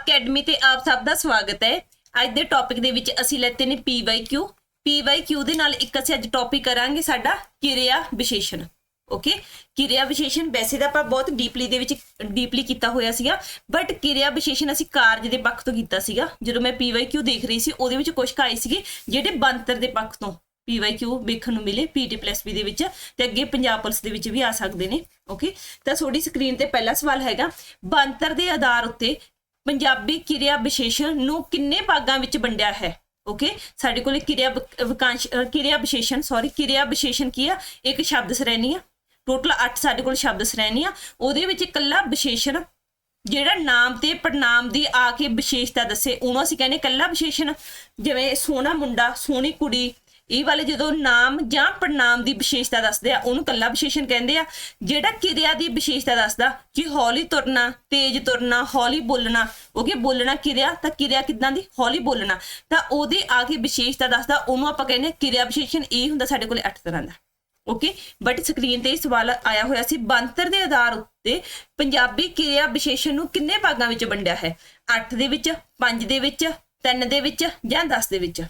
Academy ਤੇ ਆਪ ਸਭ ਦਾ ਸਵਾਗਤ ਹੈ। ਅੱਜ ਦੇ ਟੌਪਿਕ ਦੇ ਵਿੱਚ ਅਸੀਂ ਲੈਤੇ ਨੇ PYQ PYQ ਦੇ ਨਾਲ ਇੱਕ ਅਸੀਂ ਅੱਜ ਟੌਪਿਕ ਕਰਾਂਗੇ ਸਾਡਾ ਕਿਰਿਆ ਵਿਸ਼ੇਸ਼ਣ। ਓਕੇ ਕਿਰਿਆ ਵਿਸ਼ੇਸ਼ਣ ਵੈਸੇ ਤਾਂ ਆਪਾਂ ਬਹੁਤ ਡੀਪਲੀ ਦੇ ਵਿੱਚ ਡੀਪਲੀ ਕੀਤਾ ਹੋਇਆ ਸੀਗਾ ਬਟ ਕਿਰਿਆ ਵਿਸ਼ੇਸ਼ਣ ਅਸੀਂ ਕਾਰਜ ਦੇ ਪੱਖ ਤੋਂ ਕੀਤਾ ਸੀਗਾ। ਜਦੋਂ ਮੈਂ PYQ ਦੇਖ ਰਹੀ ਸੀ, ਉਹਦੇ ਵਿੱਚ ਕੁਝ ਕਾਏ ਸੀਗੇ, ਜਿਹੜੇ ਬੰਤਰ ਦੇ ਪੱਖ ਤੋਂ। PYQ ਵੇਖਣ ਨੂੰ ਮਿਲੇ PTPLSB ਦੇ ਵਿੱਚ, ਤੇ ਅੱਗੇ ਪੰਜਾਬ ਪੁਲਿਸ ਦੇ ਵਿੱਚ ਵੀ ਆ ਸਕਦੇ ਨੇ। ਓਕੇ ਤਾਂ ਤੁਹਾਡੀ ਸਕਰੀਨ ਤੇ ਪਹਿਲਾ ਸਵਾਲ ਹੈਗਾ ਬੰਤਰ ਦੇ ਆਧਾਰ ਉੱਤੇ ਪੰਜਾਬੀ ਕਿਰਿਆ ਵਿਸ਼ੇਸ਼ਣ ਨੂੰ ਕਿੰਨੇ ਭਾਗਾਂ ਵਿੱਚ ਵੰਡਿਆ ਹੈ? ਓਕੇ ਸਾਡੇ ਕੋਲ ਕਿਰਿਆ ਵਿਕ- ਵਿਕਾਂਸ਼ ਕਿਰਿਆ ਵਿਸ਼ੇਸ਼ਣ ਸੌਰੀ ਕਿਰਿਆ ਵਿਸ਼ੇਸ਼ਣ ਕੀ ਆ? ਇੱਕ ਸ਼ਬਦ ਸ਼੍ਰੇਣੀ ਆ। ਟੋਟਲ 8 ਸਾਡੇ ਕੋਲ ਸ਼ਬਦ ਸ਼੍ਰੇਣੀ ਆ। ਉਹਦੇ ਵਿੱਚ ਇਕੱਲਾ ਵਿਸ਼ੇਸ਼ਣ, ਜਿਹੜਾ ਨਾਮ ਤੇ ਪੜਨਾਮ ਦੀ ਆ ਕੇ ਵਿਸ਼ੇਸ਼ਤਾ ਦੱਸੇ, ਉਹਨੂੰ ਅਸੀਂ ਕਹਿੰਦੇ ਇਕੱਲਾ ਵਿਸ਼ੇਸ਼ਣ। ਜਿਵੇਂ ਸੋਹਣਾ ਮੁੰਡਾ, ਸੋਹਣੀ ਕੁੜੀ ਇਹ ਵਾਲੇ ਜਦੋਂ ਨਾਮ ਜਾਂ ਪੜਨਾਮ ਦੀ ਵਿਸ਼ੇਸ਼ਤਾ ਦੱਸਦੇ ਆ, ਉਹਨੂੰ ਕੱਲਾ ਵਿਸ਼ੇਸ਼ਣ ਕਹਿੰਦੇ ਆ। ਜਿਹੜਾ ਕਿਰਿਆ ਦੀ ਵਿਸ਼ੇਸ਼ਤਾ ਦੱਸਦਾ ਕਿ ਹੌਲੀ ਤੁਰਨਾ, ਤੇਜ਼ ਤੁਰਨਾ, ਹੌਲੀ ਬੋਲਣਾ ਓਕੇ ਬੋਲਣਾ ਕਿਰਿਆ? ਤਾਂ ਕਿਰਿਆ ਕਿਦਾਂ ਦੀ? ਹੌਲੀ ਬੋਲਣਾ। ਤਾਂ ਉਹਦੇ ਆ ਕੇ ਵਿਸ਼ੇਸ਼ਤਾ ਦੱਸਦਾ, ਉਹਨੂੰ ਆਪਾਂ ਕਹਿੰਦੇ ਆ ਕਿਰਿਆ ਵਿਸ਼ੇਸ਼ਣ। ਇਹ ਹੁੰਦਾ ਸਾਡੇ ਕੋਲੇ 8 ਤਰ੍ਹਾਂ ਦਾ। ਓਕੇ? ਬਟ ਸਕਰੀਨ ਤੇ ਇਹ ਸਵਾਲ ਆਇਆ ਹੋਇਆ ਸੀ ਬੰਤਰ ਦੇ ਆਧਾਰ ਉੱਤੇ ਪੰਜਾਬੀ ਕਿਰਿਆ ਵਿਸ਼ੇਸ਼ਣ ਨੂੰ ਕਿੰਨੇ ਭਾਗਾਂ ਵਿੱਚ ਵੰਡਿਆ ਹੈ? 8 ਦੇ ਵਿੱਚ 5 ਦੇ ਵਿੱਚ 3 ਦੇ ਵਿੱਚ ਜਾਂ 10 ਦੇ ਵਿੱਚ?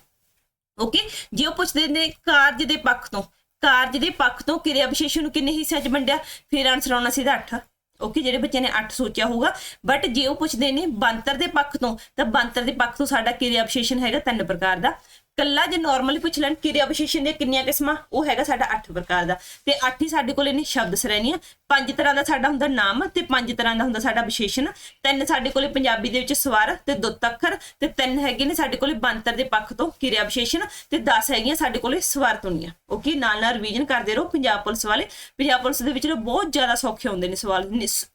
ਓਕੇ ਜੇ ਉਹ ਪੁੱਛਦੇ ਨੇ ਕਾਰਜ ਦੇ ਪੱਖ ਤੋਂ, ਕਾਰਜ ਦੇ ਪੱਖ ਤੋਂ ਕਿਰਿਆ ਵਿਸ਼ੇਸ਼ਣ ਨੂੰ ਕਿੰਨੇ ਹਿੱਸਿਆਂ 'ਚ ਵੰਡਿਆ? ਫਿਰ ਆਨਸਰ ਆਉਣਾ ਸੀਦਾ 8 ਓਕੇ ਜਿਹੜੇ ਬੱਚਿਆਂ ਨੇ 8 ਸੋਚਿਆ ਹੋਊਗਾ। ਬਟ ਜੇ ਉਹ ਪੁੱਛਦੇ ਨੇ ਬੰਤਰ ਦੇ ਪੱਖ ਤੋਂ, ਤਾਂ ਬੰਤਰ ਦੇ ਪੱਖ ਤੋਂ ਸਾਡਾ ਕਿਰਿਆ ਵਿਸ਼ੇਸ਼ਣ ਹੈਗਾ ਤਿੰਨ ਪ੍ਰਕਾਰ ਦਾ। ਕੱਲਾ ਜੇ ਨਾਰਮਲੀ ਪੁੱਛ ਲੈਣ ਕਿਰਿਆ ਵਿਸ਼ੇਸ਼ਣ ਦੀਆਂ ਕਿੰਨੀਆਂ ਕਿਸਮਾਂ ਉਹ ਹੈਗਾ ਸਾਡਾ 8 ਪ੍ਰਕਾਰ ਦਾ। ਤੇ 8 ਹੀ ਸਾਡੇ ਕੋਲੇ ਨੇ ਸ਼ਬਦ ਸ਼੍ਰੇਣੀਆਂ ਪੰਜ ਤਰ੍ਹਾਂ ਦਾ ਸਾਡਾ ਹੁੰਦਾ ਨਾਮ ਤੇ ਪੰਜ ਤਰ੍ਹਾਂ ਦਾ ਹੁੰਦਾ ਸਾਡਾ ਵਿਸ਼ੇਸ਼ਣ। ਤਿੰਨ ਸਾਡੇ ਕੋਲੇ ਪੰਜਾਬੀ ਦੇ ਵਿੱਚ ਸਵਰ ਤੇ ਦੁੱਤ ਅੱਖਰ ਤੇ ਤਿੰਨ ਹੈਗੇ ਨੇ ਸਾਡੇ ਕੋਲੇ ਬੰਤਰ ਦੇ ਪੱਖ ਤੋਂ ਕਿਰਿਆ ਵਿਸ਼ੇਸ਼ਣ ਤੇ 10 ਹੈਗੀਆਂ ਸਾਡੇ ਕੋਲੇ ਸਵਰ ਧੁਨੀਆਂ ਓਕੇ ਨਾਲ ਨਾਲ ਰਿਵੀਜ਼ਨ ਕਰਦੇ ਰਹੋ ਪੰਜਾਬ ਪੁਲਿਸ ਵਾਲੇ। ਪੰਜਾਬ ਪੁਲਿਸ ਦੇ ਵਿੱਚ ਬਹੁਤ ਜ਼ਿਆਦਾ ਸੌਖੇ ਹੁੰਦੇ ਨੇ ਸਵਾਲ।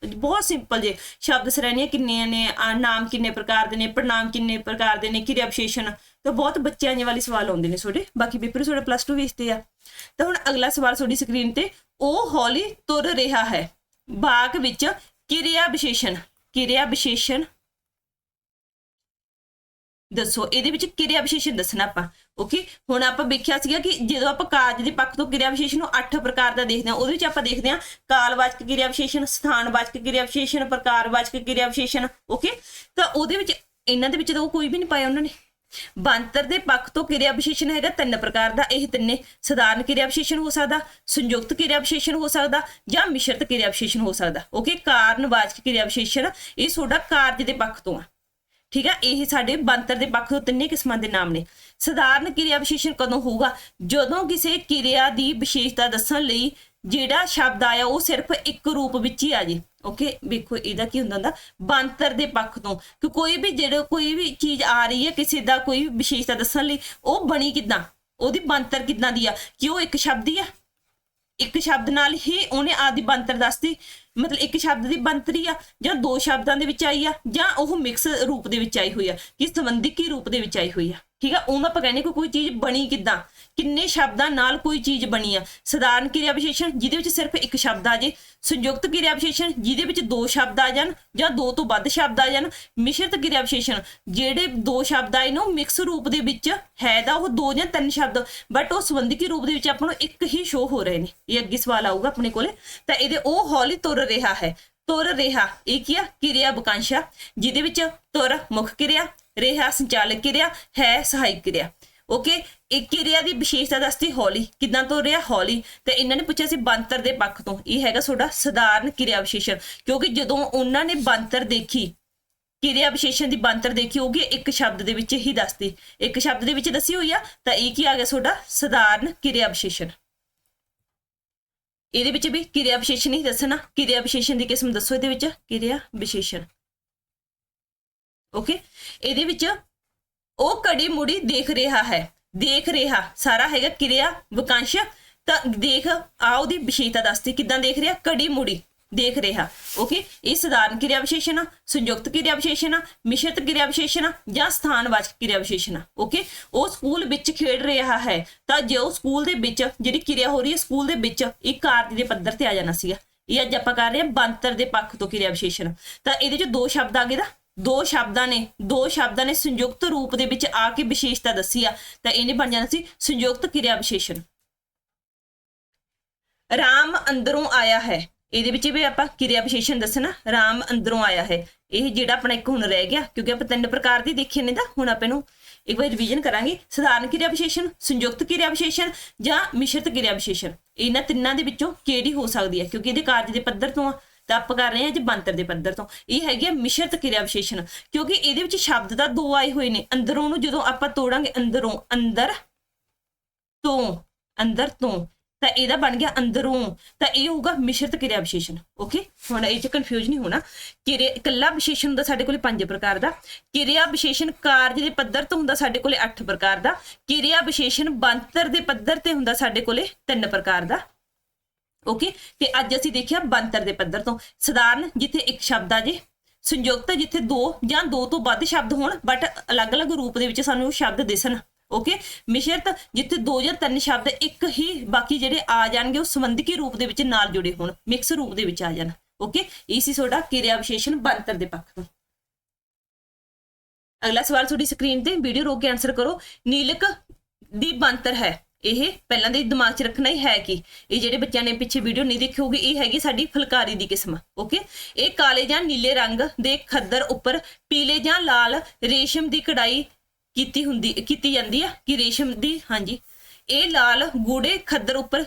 ਬਹੁਤ ਸਿੰਪਲ ਜੇ। ਸ਼ਬਦ ਸ਼੍ਰੇਣੀਆਂ ਕਿੰਨੀਆਂ ਨੇ ਆ, ਨਾਮ ਕਿੰਨੇ ਪ੍ਰਕਾਰ ਦੇ ਨੇ ਪ੍ਰਣਾਮ ਕਿੰਨੇ ਪ੍ਰਕਾਰ ਦੇ ਨੇ ਕਿਰਿਆ ਵਿਸ਼ੇਸ਼ਣ ਤਾਂ ਬਹੁਤ ਬੱਚਿਆਂ ਜਿਹੇ ਵਾਲੇ ਸਵਾਲ ਆਉਂਦੇ ਨੇ ਤੁਹਾਡੇ, ਬਾਕੀ ਪੇਪਰ ਤੁਹਾਡੇ ਪਲੱਸ 2 ਵਿੱਚ ਤੇ ਆ। ਤਾਂ ਹੁਣ ਅਗਲਾ ਸਵਾਲ ਤੁਹਾਡੀ ਸਕਰੀਨ ਤੇ, ਉਹ ਹੌਲੀ ਤੁਰ ਰਿਹਾ ਹੈ। ਬਾਗ ਵਿੱਚ ਕਿਰਿਆ ਵਿਸ਼ੇਸ਼ਣ ਕਿਰਿਆ ਵਿਸ਼ੇਸ਼ਣ। ਦੱਸੋ, ਇਹਦੇ ਵਿੱਚ ਕਿਰਿਆ ਵਿਸ਼ੇਸ਼ਣ ਦੱਸਣਾ ਆਪਾਂ। ਓਕੇ ਹੁਣ ਆਪਾਂ ਵੇਖਿਆ ਸੀਗਾ ਕਿ ਜਦੋਂ ਆਪਾਂ ਕਾਰਜ ਦੇ ਪੱਖ ਤੋਂ ਕਿਰਿਆ ਵਿਸ਼ੇਸ਼ਣ ਨੂੰ 8 ਪ੍ਰਕਾਰ ਦਾ ਦੇਖਦੇ ਹਾਂ, ਉਹਦੇ ਵਿੱਚ ਆਪਾਂ ਦੇਖਦੇ ਹਾਂ ਕਾਲਵਾਚਕ ਕਿਰਿਆ ਵਿਸ਼ੇਸ਼ਣ, ਸਥਾਨਵਾਚਕ ਕਿਰਿਆ ਵਿਸ਼ੇਸ਼ਣ, ਪ੍ਰਕਾਰਵਾਚਕ ਕਿਰਿਆ ਵਿਸ਼ੇਸ਼ਣ। ਓਕੇ ਤਾਂ ਉਹਦੇ ਵਿੱਚ, ਇਹਨਾਂ ਦੇ ਵਿੱਚ ਤਾਂ ਉਹ ਕੋਈ ਵੀ ਨਹੀਂ ਪਾਇਆ ਉਹਨਾਂ ਨੇ। ਬੰਤਰ ਦੇ ਪੱਖ ਤੋਂ ਕਿਰਿਆ ਵਿਸ਼ੇਸ਼ਣ ਹੈਗਾ, ਤਿੰਨ ਪ੍ਰਕਾਰ ਦਾ, ਇਹ ਤਿੰਨੇ ਸਧਾਰਨ ਕਿਰਿਆ ਵਿਸ਼ੇਸ਼ਣ ਹੋ ਸਕਦਾ, ਸੰਯੁਕਤ ਕਿਰਿਆ ਵਿਸ਼ੇਸ਼ਣ ਹੋ ਸਕਦਾ ਜਾਂ ਮਿਸ਼ਰਤ ਕਿਰਿਆ ਵਿਸ਼ੇਸ਼ਣ ਹੋ ਸਕਦਾ। ਓਕੇ ਕਾਰਨਵਾਚਕ ਕਿਰਿਆ ਵਿਸ਼ੇਸ਼ਣ, ਇਹ ਤੁਹਾਡਾ ਕਾਰਜ ਦੇ ਪੱਖ ਤੋਂ ਆ। ਠੀਕ ਆ, ਇਹ ਸਾਡੇ ਬਣਤਰ ਦੇ ਪੱਖ ਤੋਂ ਤਿੰਨੇ ਕਿਸਮਾਂ ਦੇ ਨਾਮ ਨੇ। ਸਧਾਰਨ ਕਿਰਿਆ ਵਿਸ਼ੇਸ਼ਣ ਕਦੋਂ ਹੋਊਗਾ? ਜਦੋਂ ਕਿਸੇ ਕਿਰਿਆ ਦੀ ਵਿਸ਼ੇਸ਼ਤਾ ਦੱਸਣ ਲਈ ਜਿਹੜਾ ਸ਼ਬਦ ਆਇਆ ਉਹ ਸਿਰਫ ਇੱਕ ਰੂਪ ਵਿੱਚ ਹੀ ਆ ਜੇ। ਓਕੇ ਵੇਖੋ ਇਹਦਾ ਕੀ ਹੁੰਦਾ ਹੁੰਦਾ। ਬੰਤਰ ਦੇ ਪੱਖ ਤੋਂ। ਕਿ ਕੋਈ ਵੀ ਜਿਹੜਾ ਕੋਈ ਵੀ ਚੀਜ਼ ਆ ਰਹੀ ਹੈ ਕਿਸੇ ਦਾ ਕੋਈ ਵਿਸ਼ੇਸ਼ਤਾ ਦੱਸਣ ਲਈ, ਉਹ ਬਣੀ ਕਿਦਾਂ? ਉਹਦੀ ਬੰਤਰ ਕਿਦਾਂ ਦੀ ਆ? ਕਿ ਉਹ ਇੱਕ ਸ਼ਬਦ ਹੀ ਆ। ਇੱਕ ਸ਼ਬਦ ਨਾਲ ਹੀ ਉਹਨੇ ਆਦੀ ਬੰਤਰ ਦੱਸਦੀ ਮਤਲਬ ਇੱਕ ਸ਼ਬਦ ਦੀ ਬੰਤਰੀ ਆ, ਜਾਂ ਦੋ ਸ਼ਬਦਾਂ ਦੇ ਵਿੱਚ ਆਈ ਆ, ਜਾਂ ਉਹ ਮਿਕਸ ਰੂਪ ਦੇ ਵਿੱਚ ਆਈ ਹੋਈ ਆ। ਕਿ ਸੰਬੰਧਿਕੀ ਰੂਪ ਦੇ ਵਿੱਚ ਆਈ ਹੋਈ ਆ। ਠੀਕ ਆ ਉਹ ਆਪਾਂ ਕਹਿੰਦੇ ਕਿ ਕੋਈ ਚੀਜ਼ ਬਣੀ ਕਿੱਦਾਂ? ਕਿੰਨੇ ਸ਼ਬਦਾਂ ਨਾਲ ਕੋਈ ਚੀਜ਼ ਬਣੀ ਆ? ਸਧਾਰਨ ਕਿਰਿਆ ਵਿਸ਼ੇਸ਼ਣ ਜਿਹਦੇ ਵਿੱਚ ਸਿਰਫ ਇੱਕ ਸ਼ਬਦ ਆ ਜੇ। ਸੰਯੁਕਤ ਕਿਰਿਆ ਵਿਸ਼ੇਸ਼ਣ ਜਿਹਦੇ ਵਿੱਚ ਦੋ ਸ਼ਬਦ ਆ ਜਾਣ ਜਾਂ ਦੋ ਤੋਂ ਵੱਧ ਸ਼ਬਦ ਆ ਜਾਣ। ਮਿਸ਼ਰਤ ਕਿਰਿਆ ਵਿਸ਼ੇਸ਼ਣ ਜਿਹੜੇ ਦੋ ਸ਼ਬਦ ਆਏ ਨੇ, ਉਹ ਮਿਕਸ ਰੂਪ ਦੇ ਵਿੱਚ ਹੈ ਦਾ ਉਹ ਦੋ ਜਾਂ ਤਿੰਨ ਸ਼ਬਦ ਬਟ ਉਹ ਸੰਬੰਧਿਕੀ ਰੂਪ ਦੇ ਵਿੱਚ ਆਪਾਂ ਨੂੰ ਇੱਕ ਹੀ ਸ਼ੋ ਹੋ ਰਹੇ ਨੇ। ਇਹ ਅੱਗੇ ਸਵਾਲ ਆਊਗਾ ਆਪਣੇ ਕੋਲੇ। ਤਾਂ ਇਹਦੇ ਉਹ ਹੌਲੀ ਤੁਰ ਰਿਹਾ ਹੈ। ਤੁਰ ਰਿਹਾ, ਇਹ ਕੀ ਆ? ਕਿਰਿਆ ਬਕਾਂਸ਼ਾ ਜਿਹਦੇ ਵਿੱਚ ਤੁਰ ਮੁੱਖ ਕਿਰਿਆ ਰਿਹਾ ਸੰਚਾਲਕ ਕਿਰਿਆ ਹੈ ਸਹਾਇਕ ਕਿਰਿਆ। ਓਕੇ ਇੱਕ ਕਿਰਿਆ ਦੀ ਵਿਸ਼ੇਸ਼ਤਾ ਦੱਸਦੀ ਹੌਲੀ। ਕਿਦਾਂ ਤੋਂ ਰਿਹਾ? ਹੌਲੀ। ਤੇ ਇਹਨਾਂ ਨੇ ਪੁੱਛਿਆ ਸੀ ਬੰਤਰ ਦੇ ਪੱਖ ਤੋਂ। ਇਹ ਹੈਗਾ ਤੁਹਾਡਾ ਸਧਾਰਨ ਕਿਰਿਆ ਵਿਸ਼ੇਸ਼ਣ। ਕਿਉਂਕਿ ਜਦੋਂ ਉਹਨਾਂ ਨੇ ਬੰਤਰ ਦੇਖੀ, ਕਿਰਿਆ ਵਿਸ਼ੇਸ਼ਣ ਦੀ ਬੰਤਰ ਦੇਖੀ ਹੋਗੀ ਇੱਕ ਸ਼ਬਦ ਦੇ ਵਿੱਚ ਹੀ ਦੱਸਦੀ। ਇੱਕ ਸ਼ਬਦ ਦੇ ਵਿੱਚ ਦੱਸੀ ਹੋਈ ਆ, ਤਾਂ ਇਹ ਕੀ ਆ ਗਿਆ ਤੁਹਾਡਾ? ਸਧਾਰਨ ਕਿਰਿਆ ਵਿਸ਼ੇਸ਼ਣ। ਇਹਦੇ ਵਿੱਚ ਵੀ ਕਿਰਿਆ ਵਿਸ਼ੇਸ਼ਣ ਹੀ ਦੱਸਣਾ। ਕਿਰਿਆ ਵਿਸ਼ੇਸ਼ਣ ਦੀ ਕਿਸਮ ਦੱਸੋ ਇਹਦੇ ਵਿੱਚ। ਕਿਰਿਆ ਵਿਸ਼ੇਸ਼ਣ। ਓਕੇ ਇਹਦੇ ਵਿੱਚ ਉਹ ਕੜੀ ਮੁੜੀ ਦੇਖ ਰਿਹਾ ਹੈ। ਦੇਖ ਰਿਹਾ, ਸਾਰਾ ਹੈਗਾ ਕਿਰਿਆ ਵਿਕਾਂਸ਼। ਤਾਂ ਦੇਖ, ਆ ਉਹਦੀ ਵਿਸ਼ੇਸ਼ਤਾ ਦੱਸਦੀ ਕਿਦਾਂ ਦੇਖ ਰਿਹਾ? ਕੜੀ ਮੁੜੀ ਦੇਖ ਰਿਹਾ। ਓਕੇ ਇਹ ਸਧਾਰਨ ਕਿਰਿਆ ਵਿਸ਼ੇਸ਼ਣ ਆ, ਸੰਯੁਕਤ ਕਿਰਿਆ ਵਿਸ਼ੇਸ਼ਣ ਆ, ਮਿਸ਼ਰਤ ਕਿਰਿਆ ਵਿਸ਼ੇਸ਼ਣ ਆ, ਜਾਂ ਸਥਾਨਵਾਚਕ ਕਿਰਿਆ ਵਿਸ਼ੇਸ਼ਣ ਆ। ਓਕੇ ਉਹ ਸਕੂਲ ਵਿੱਚ ਖੇਡ ਰਿਹਾ ਹੈ। ਤਾਂ ਜੇ ਉਹ ਸਕੂਲ ਦੇ ਵਿੱਚ, ਜਿਹੜੀ ਕਿਰਿਆ ਹੋ ਰਹੀ ਹੈ ਸਕੂਲ ਦੇ ਵਿੱਚ ਇੱਕ ਕਾਰਜ ਦੇ ਪੱਧਰ ਤੇ ਆ ਜਾਣਾ ਸੀਗਾ। ਇਹ ਅੱਜ ਆਪਾਂ ਕਰ ਰਹੇ ਹਾਂ ਬੰਤਰ ਦੇ ਪੱਖ ਤੋਂ ਕਿਰਿਆ ਵਿਸ਼ੇਸ਼ਣ। ਤਾਂ ਇਹਦੇ ਚ ਦੋ ਸ਼ਬਦ ਆ ਗਏ ਦਾ ਦੋ ਸ਼ਬਦਾਂ ਨੇ, ਦੋ ਸ਼ਬਦਾਂ ਨੇ ਸੰਯੁਕਤ ਰੂਪ ਦੇ ਵਿੱਚ ਆ ਕੇ ਵਿਸ਼ੇਸ਼ਤਾ ਦੱਸੀ ਆ, ਤਾਂ ਇਹਨੇ ਬਣ ਜਾਣਾ ਸੀ ਸੰਯੁਕਤ ਕਿਰਿਆ ਵਿਸ਼ੇਸ਼ਣ ਰਾਮ ਅੰਦਰੋਂ ਆਇਆ ਹੈ। ਇਹਦੇ ਵਿੱਚ ਵੀ ਆਪਾਂ ਕਿਰਿਆ ਵਿਸ਼ੇਸ਼ਣ ਦੱਸਣਾ, ਰਾਮ ਅੰਦਰੋਂ ਆਇਆ ਹੈ। ਇਹ ਜਿਹੜਾ ਆਪਣਾ ਇੱਕ ਹੁਣ ਰਹਿ ਗਿਆ, ਕਿਉਂਕਿ ਆਪਾਂ ਤਿੰਨ ਪ੍ਰਕਾਰ ਦੀ ਦੇਖੇ ਨੇ ਤਾਂ, ਹੁਣ ਆਪਾਂ ਇਹਨੂੰ ਇੱਕ ਵਾਰ ਰਿਵੀਜ਼ਨ ਕਰਾਂਗੇ। ਸਧਾਰਨ ਕਿਰਿਆ ਵਿਸ਼ੇਸ਼ਣ ਸੰਯੁਕਤ ਕਿਰਿਆ ਵਿਸ਼ੇਸ਼ਣ ਜਾਂ ਮਿਸ਼ਰਤ ਕਿਰਿਆ ਵਿਸ਼ੇਸ਼ਣ ਇਹਨਾਂ ਤਿੰਨਾਂ ਦੇ ਵਿੱਚੋਂ ਕਿਹੜੀ ਹੋ ਸਕਦੀ ਹੈ? ਕਿਉਂਕਿ ਇਹਦੇ ਕਾਰਜ ਦੇ ਪੱਧਰ ਤੋਂ ਆ ਤਾਂ ਆਪਾਂ ਕਰ ਰਹੇ ਹਾਂ ਜੀ ਬੰਤਰ ਦੇ ਪੱਧਰ ਤੋਂ। ਇਹ ਹੈਗੀ ਆ ਮਿਸ਼ਰਤ ਕਿਰਿਆ ਵਿਸ਼ੇਸ਼ਣ ਕਿਉਂਕਿ ਇਹਦੇ ਵਿੱਚ ਸ਼ਬਦ ਤਾਂ ਦੋ ਆਏ ਹੋਏ ਨੇ, ਅੰਦਰੋਂ ਨੂੰ ਜਦੋਂ ਆਪਾਂ ਤੋੜਾਂਗੇ ਅੰਦਰੋਂ, ਅੰਦਰ ਤੋਂ ਅੰਦਰ ਤੋਂ, ਤਾਂ ਇਹਦਾ ਬਣ ਗਿਆ ਅੰਦਰੋਂ, ਤਾਂ ਇਹ ਹੋਊਗਾ ਮਿਸ਼ਰਤ ਕਿਰਿਆ ਵਿਸ਼ੇਸ਼ਣ ਓਕੇ ਹੁਣ ਇਹ ਚ ਕਨਫਿਊਜ਼ ਨਹੀਂ ਹੋਣਾ। ਕਿਰਿਆ, ਇਕੱਲਾ ਵਿਸ਼ੇਸ਼ਣ ਹੁੰਦਾ ਸਾਡੇ ਕੋਲੇ ਪੰਜ ਪ੍ਰਕਾਰ ਦਾ। ਕਿਰਿਆ ਵਿਸ਼ੇਸ਼ਣ ਕਾਰਜ ਦੇ ਪੱਧਰ ਤੋਂ ਹੁੰਦਾ ਸਾਡੇ ਕੋਲੇ 8 ਪ੍ਰਕਾਰ ਦਾ। ਕਿਰਿਆ ਵਿਸ਼ੇਸ਼ਣ ਬਣਤਰ ਦੇ ਪੱਧਰ ਤੇ ਹੁੰਦਾ ਸਾਡੇ ਕੋਲੇ 3 ਪ੍ਰਕਾਰ ਦਾ। ਓਕੇ? ਤੇ ਅੱਜ ਅਸੀਂ ਦੇਖਿਆ ਬਣਤਰ ਦੇ ਪੱਧਰ ਤੋਂ। ਸਧਾਰਨ ਜਿੱਥੇ ਇੱਕ ਸ਼ਬਦ ਆ ਜੇ, ਸੰਯੁਕਤ ਜਿੱਥੇ ਦੋ ਜਾਂ ਦੋ ਤੋਂ ਵੱਧ ਸ਼ਬਦ ਹੋਣ ਬਟ ਅਲੱਗ-ਅਲੱਗ ਰੂਪ ਦੇ ਵਿੱਚ ਸਾਨੂੰ ਉਹ ਸ਼ਬਦ ਦਿਸਣ, ਓਕੇ? ਮਿਸ਼ਰਤ ਜਿੱਥੇ ਦੋ ਜਾਂ ਤਿੰਨ ਸ਼ਬਦ ਇੱਕ ਹੀ, ਬਾਕੀ ਜਿਹੜੇ ਆ ਜਾਣਗੇ, ਉਹ ਸੰਬੰਧਕੀ ਰੂਪ ਦੇ ਵਿੱਚ ਨਾਲ ਜੁੜੇ ਹੋਣ ਮਿਕਸ ਰੂਪ ਦੇ ਵਿੱਚ ਆ ਜਾਣ, ਓਕੇ? ਇਹ ਸੀ ਤੁਹਾਡਾ ਕਿਰਿਆ ਵਿਸ਼ੇਸ਼ਣ ਬਣਤਰ ਦੇ ਪੱਖ ਤੋਂ। ਅਗਲਾ ਸਵਾਲ ਤੁਹਾਡੀ ਸਕਰੀਨ ਤੇ ਵੀਡੀਓ ਰੋਕ ਕੇ ਆਨਸਰ ਕਰੋ। ਨੀਲਕ ਦੀ ਬਣਤਰ ਹੈ। ਇਹ ਪਹਿਲਾਂ ਦੇ ਦਿਮਾਗ 'ਚ ਰੱਖਣਾ ਹੀ ਹੈ ਕਿ ਇਹ ਜਿਹੜੇ ਬੱਚਿਆਂ ਨੇ ਪਿੱਛੇ ਵੀਡੀਓ ਨਹੀਂ ਦੇਖੀ ਹੋਊਗੀ, ਇਹ ਹੈਗੀ ਸਾਡੀ ਫੁਲਕਾਰੀ ਦੀ ਕਿਸਮ ਓਕੇ ਇਹ ਕਾਲੇ ਜਾਂ ਨੀਲੇ ਰੰਗ ਦੇ ਖੱਦਰ ਉੱਪਰ ਪੀਲੇ ਜਾਂ ਲਾਲ ਰੇਸ਼ਮ ਦੀ ਕਢਾਈ ਕੀਤੀ ਹੁੰਦੀ, ਕੀਤੀ ਜਾਂਦੀ ਆ, ਕਿ ਰੇਸ਼ਮ ਦੀ, ਹਾਂਜੀ। ਇਹ ਲਾਲ ਗੂੜੇ ਖੱਦਰ ਉੱਪਰ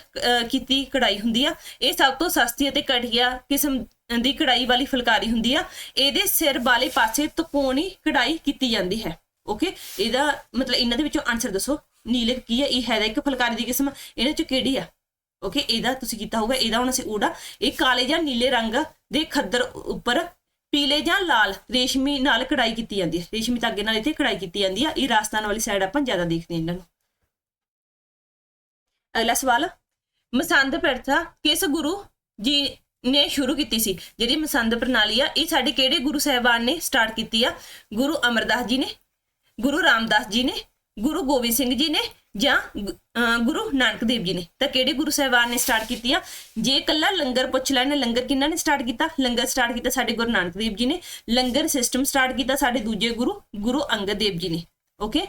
ਕੀਤੀ ਕਢਾਈ ਹੁੰਦੀ ਆ। ਇਹ ਸਭ ਤੋਂ ਸਸਤੀ ਅਤੇ ਘਟੀਆ ਕਿਸਮ ਦੀ ਕਢਾਈ ਵਾਲੀ ਫੁਲਕਾਰੀ ਹੁੰਦੀ ਆ। ਇਹਦੇ ਸਿਰ ਵਾਲੇ ਪਾਸੇ ਤਪੋਣੀ ਕਢਾਈ ਕੀਤੀ ਜਾਂਦੀ ਹੈ ਓਕੇ ਇਹਦਾ ਮਤਲਬ ਇਹਨਾਂ ਦੇ ਵਿੱਚੋਂ ਆਨਸਰ ਦੱਸੋ। ਨੀਲਕ ਕੀ ਹੈ ਇਹ ਹੈ ਇੱਕ ਫੁਲਕਾਰੀ ਦੀ ਕਿਸਮ। ਇਹਨਾਂ ਚੋਂ ਕਿਹੜੀ ਆ? ਓਕੇ ਇਹਦਾ ਤੁਸੀਂ ਕੀਤਾ ਹੋਊਗਾ, ਇਹਦਾ ਹੁਣ ਅਸੀਂ ਊੜਾ। ਇਹ ਕਾਲੇ ਜਾਂ ਨੀਲੇ ਰੰਗ ਦੇ ਖੱਦਰ ਉੱਪਰ ਪੀਲੇ ਜਾਂ ਲਾਲ, ਰੇਸ਼ਮੀ ਨਾਲ ਕਢਾਈ ਕੀਤੀ ਜਾਂਦੀ ਹੈ ਰੇਸ਼ਮੀ ਧਾਗੇ ਨਾਲ ਇੱਥੇ ਕਢਾਈ ਕੀਤੀ ਜਾਂਦੀ ਆ। ਇਹ ਰਾਜਸਥਾਨ ਵਾਲੀ ਸਾਈਡ ਆਪਾਂ ਜ਼ਿਆਦਾ ਦੇਖਦੇ ਹਾਂ ਇਹਨਾਂ ਨੂੰ। ਅਗਲਾ ਸਵਾਲ, ਮਸੰਦ ਪ੍ਰਥਾ ਕਿਸ ਗੁਰੂ ਜੀ ਨੇ ਸ਼ੁਰੂ ਕੀਤੀ ਸੀ? ਜਿਹੜੀ ਮਸੰਦ ਪ੍ਰਣਾਲੀ ਆ, ਇਹ ਸਾਡੇ ਕਿਹੜੇ ਗੁਰੂ ਸਾਹਿਬਾਨ ਨੇ ਸਟਾਰਟ ਕੀਤੀ ਆ? ਗੁਰੂ ਅਮਰਦਾਸ ਜੀ ਨੇ, ਗੁਰੂ ਰਾਮਦਾਸ ਜੀ ਨੇ ਗੁਰੂ ਗੋਬਿੰਦ ਸਿੰਘ ਜੀ ਨੇ ਜਾਂ ਗੁਰੂ ਨਾਨਕ ਦੇਵ ਜੀ ਨੇ। ਤਾਂ ਕਿਹੜੇ ਗੁਰੂ ਸਾਹਿਬਾਨ ਨੇ ਸਟਾਰਟ ਕੀਤੀ ਆ? ਜੇ ਕੱਲਾ ਲੰਗਰ ਪੁੱਛ ਲੈਣ, ਲੰਗਰ ਕਿਹਨਾਂ ਨੇ ਸਟਾਰਟ ਕੀਤਾ? ਲੰਗਰ ਸਟਾਰਟ ਕੀਤਾ ਸਾਡੇ ਗੁਰੂ ਨਾਨਕ ਦੇਵ ਜੀ ਨੇ। ਲੰਗਰ ਸਿਸਟਮ ਸਟਾਰਟ ਕੀਤਾ ਸਾਡੇ ਦੂਜੇ ਗੁਰੂ ਗੁਰੂ ਅੰਗਦ ਦੇਵ ਜੀ ਨੇ। ਓਕੇ